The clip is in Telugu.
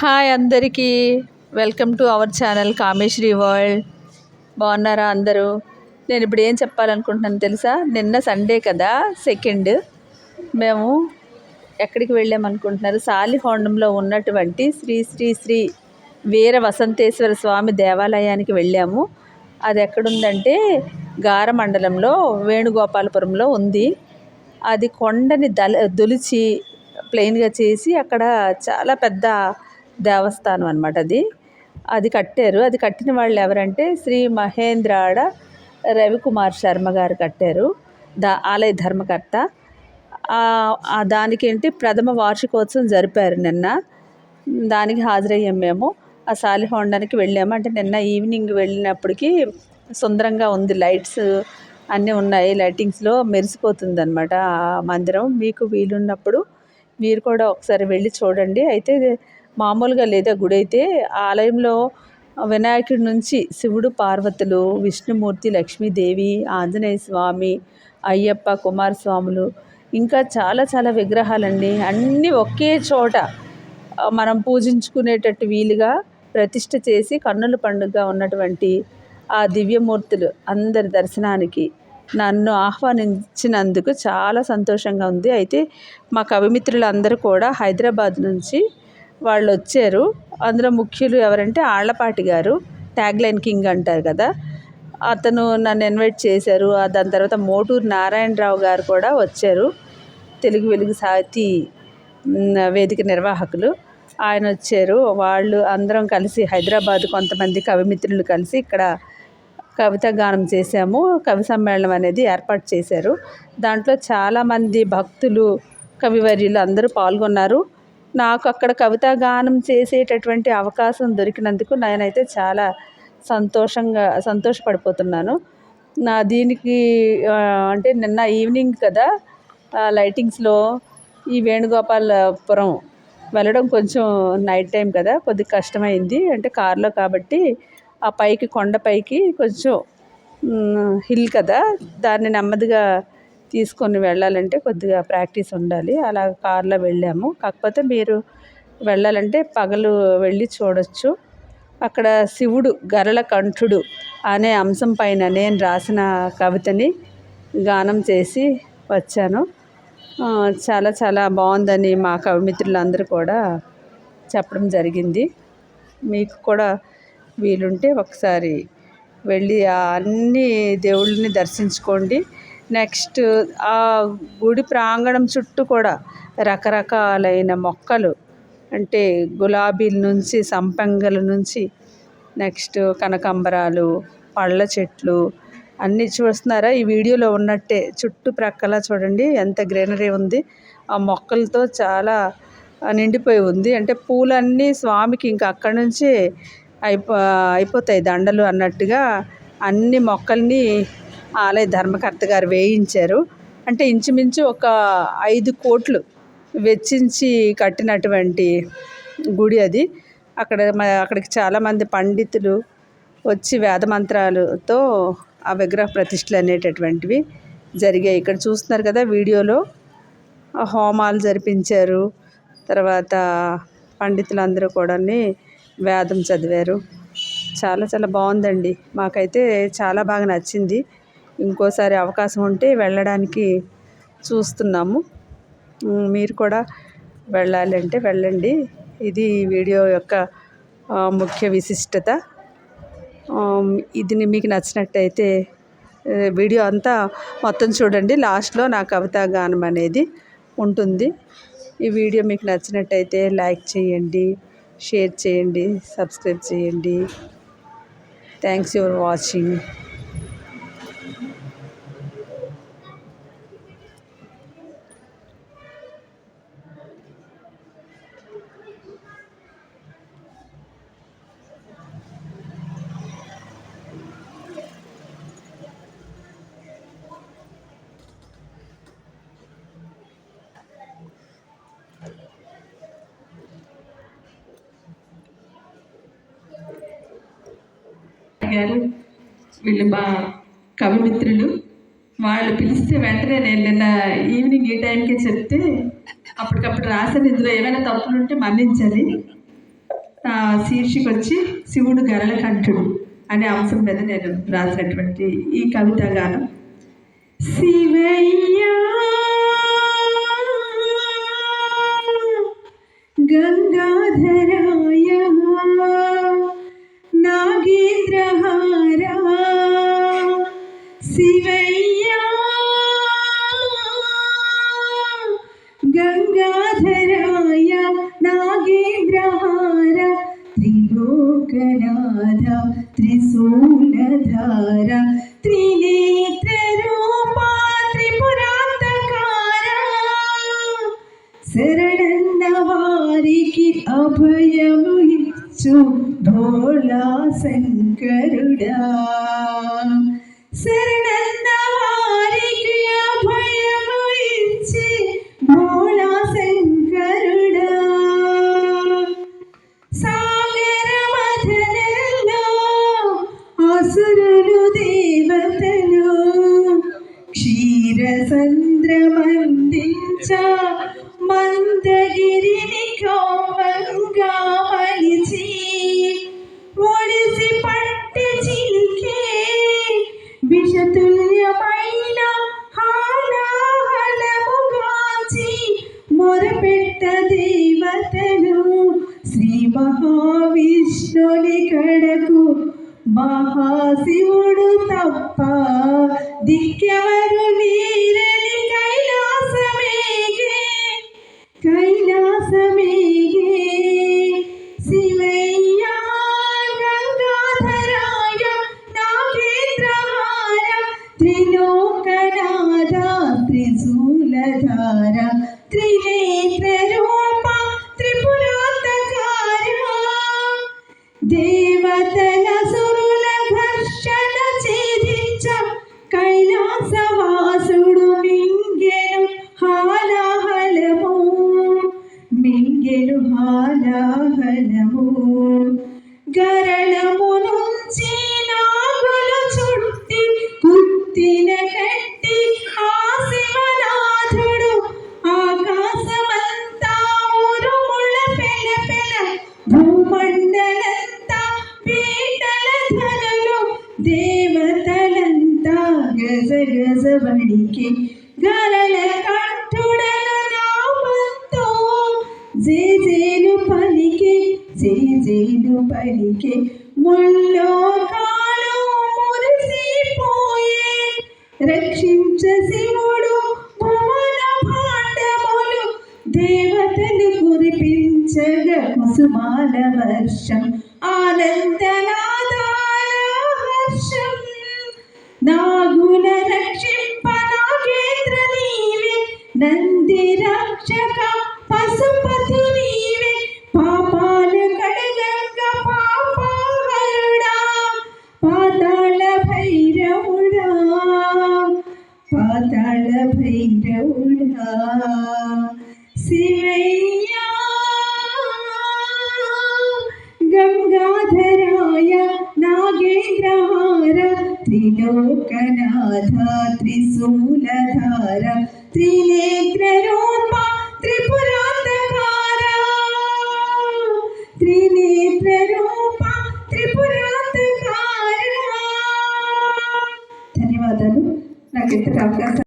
హాయ్ అందరికీ. Welcome to our channel Kameshwari world. బాగున్నారా అందరూ? నేను ఇప్పుడు ఏం చెప్పాలనుకుంటున్నాను తెలుసా? నిన్న సండే కదా సెకండ్. మేము ఎక్కడికి వెళ్ళామనుకుంటున్నారు? సాలిహోండంలో ఉన్నటువంటి శ్రీ శ్రీ శ్రీ వీర వసంతేశ్వర స్వామి దేవాలయానికి వెళ్ళాము. అది ఎక్కడుందంటే గార మండలంలో వేణుగోపాలపురంలో ఉంది. అది కొండని దల దొలిచి ప్లెయిన్గా చేసి అక్కడ చాలా పెద్ద దేవస్థానం అనమాట అది. అది కట్టారు. అది కట్టిన వాళ్ళు ఎవరంటే శ్రీ మహేంద్రాడ రవికుమార్ శర్మ గారు కట్టారు. దా ఆలయ ధర్మకర్త. దానికి ఏంటి ప్రథమ వార్షికోత్సవం జరిపారు నిన్న. దానికి హాజరయ్యాం మేము. ఆ సాలిహోండానికి వెళ్ళాము. అంటే నిన్న ఈవినింగ్ వెళ్ళినప్పటికీ సుందరంగా ఉంది. లైట్స్ అన్నీ ఉన్నాయి. లైటింగ్స్లో మెరిసిపోతుంది అనమాట ఆ మందిరం. మీకు వీలున్నప్పుడు మీరు కూడా ఒకసారి వెళ్ళి చూడండి. అయితే మామూలుగా లేదా గుడి అయితే ఆలయంలో వినాయకుడి నుంచి శివుడు పార్వతులు విష్ణుమూర్తి లక్ష్మీదేవి ఆంజనేయ స్వామి అయ్యప్ప కుమారస్వాములు ఇంకా చాలా చాలా విగ్రహాలండి. అన్నీ ఒకే చోట మనం పూజించుకునేటట్టు వీలుగా ప్రతిష్ఠ చేసి కన్నుల పండుగ ఉన్నటువంటి ఆ దివ్యమూర్తులు అందరి దర్శనానికి నన్ను ఆహ్వానించినందుకు చాలా సంతోషంగా ఉంది. అయితే మా కవిమిత్రులు అందరూ కూడా హైదరాబాద్ నుంచి వాళ్ళు వచ్చారు. అందులో ముఖ్యులు ఎవరంటే ఆళ్ళపాటి గారు ట్యాగ్ లైన్ కింగ్ అంటారు కదా. అతను నన్ను ఇన్వైట్ చేశారు. దాని తర్వాత మోటూరు నారాయణరావు గారు కూడా వచ్చారు. తెలుగు వెలుగు సాహితీ వేదిక నిర్వాహకులు. ఆయన వచ్చారు. వాళ్ళు అందరం కలిసి హైదరాబాద్ కొంతమంది కవిమిత్రులు కలిసి ఇక్కడ కవిత గానం చేశాము. కవి సమ్మేళనం అనేది ఏర్పాటు చేశారు. దాంట్లో చాలామంది భక్తులు కవివర్యులు అందరూ పాల్గొన్నారు. నాకు అక్కడ కవితా గానం చేసేటటువంటి అవకాశం దొరికినందుకు నేనైతే చాలా సంతోషంగా సంతోషపడిపోతున్నాను. నా దీనికి అంటే నిన్న ఈవినింగ్ కదా లైటింగ్స్లో ఈ వేణుగోపాలపురం వెళ్ళడం కొంచెం నైట్ టైం కదా కొద్దిగా కష్టమైంది. అంటే కారులో కాబట్టి ఆ పైకి కొండపైకి కొంచెం హిల్ కదా దాన్ని నెమ్మదిగా తీసుకొని వెళ్ళాలంటే కొద్దిగా ప్రాక్టీస్ ఉండాలి. అలా కార్లో వెళ్ళాము. కాకపోతే మీరు వెళ్ళాలంటే పగలు వెళ్ళి చూడొచ్చు. అక్కడ శివుడు గరళ కంఠుడు అనే అంశం పైన నేను రాసిన కవితని గానం చేసి వచ్చాను. చాలా చాలా బాగుందని మా కవిమిత్రులందరూ కూడా చెప్పడం జరిగింది. మీకు కూడా వీలుంటే ఒకసారి వెళ్ళి అన్ని దేవుళ్ళని దర్శించుకోండి. నెక్స్ట్ ఆ గుడి ప్రాంగణం చుట్టూ కూడా రకరకాలైన మొక్కలు అంటే గులాబీల నుంచి సంపంగల నుంచి నెక్స్ట్ కనకాంబరాలు పళ్ళ చెట్లు అన్నీ చూస్తున్నారా ఈ వీడియోలో ఉన్నట్టే చుట్టుప్రక్కల చూడండి ఎంత గ్రీనరీ ఉంది. ఆ మొక్కలతో చాలా నిండిపోయి ఉంది. అంటే పూలన్నీ స్వామికి ఇంకా అక్కడి నుంచి అయిపో అయిపోతాయి దండలు అన్నట్టుగా అన్ని మొక్కల్ని ఆలయ ధర్మకర్త గారు వేయించారు. అంటే ఇంచుమించు ఒక ఐదు కోట్లు వెచ్చించి కట్టినటువంటి గుడి అది. అక్కడ అక్కడికి చాలామంది పండితులు వచ్చి వేదమంత్రాలతో ఆ విగ్రహ ప్రతిష్టలు అనేటటువంటివి జరిగాయి. ఇక్కడ చూస్తున్నారు కదా వీడియోలో. హోమాలు జరిపించారు. తర్వాత పండితులందరూ కూడా వేదం చదివారు. చాలా చాలా బాగుందండి. మాకైతే చాలా బాగా నచ్చింది. ఇంకోసారి అవకాశం ఉంటే వెళ్ళడానికి చూస్తున్నాము. మీరు కూడా వెళ్ళాలి అంటే వెళ్ళండి. ఇది వీడియో యొక్క ముఖ్య విశిష్టత. ఇది మీకు నచ్చినట్టయితే వీడియో అంతా మొత్తం చూడండి. లాస్ట్లో నా కవితా గానం అనేది ఉంటుంది. ఈ వీడియో మీకు నచ్చినట్టయితే లైక్ చేయండి షేర్ చేయండి సబ్స్క్రైబ్ చేయండి. Thanks your watching. గారు వీళ్ళు మా కవిమిత్రులు వాళ్ళు పిలిస్తే వెంటనే నేను నిన్న ఈవినింగ్ ఈ టైంకి చెప్తే అప్పటికప్పుడు రాసిన ఇందులో ఏమైనా తప్పులు ఉంటే మన్నించాలి శీర్షిక వచ్చి శివుడు గరల కంఠుడు అనే అంశం మీద నేను రాసినటువంటి ఈ కవిత గానం శివయ్యా గంగాధరాయ ശിവയ്യ ഗംഗാധരായ നാഗേന്ദ്രഹാര ത്രിലോകനാഥ ത്രിശൂലധാര ത്രിനേത്രൂപ ത്രിപുരാന്തകാര ശരണവാരിക്ക് അഭയമുഹിച്ചു ഭോളാ ശങ്കരുടാ సంద్రమందించ మింగెను హాలాహలము గరళము నుంచి నాగులు చుట్టి కుత్తిన కట్టి ఆ శివనాథుడు ఆకాశమంతా ఉరుముల పెల పెల భూమండలంతా పీటల ధనులు దేవతలంతా గజ గజ బడికి గరళ పలికి ముల్లోకాలు మురిసిపోయే. రక్షించ శివుడు భువన భాండములు దేవతలు కురిపించగ కుసుమాల వర్షం. ఆనందన भैरवढा शिवैया गङ्गाधराय नागेन्द्रार त्रिलोकनाथ त्रिशूलधार त्रिनेत्ररूपा त्रिपुरान्तकार त्रिनेत्ररूपा त्रिपुरान्तकार ధన్యవాదాలు నాకెంత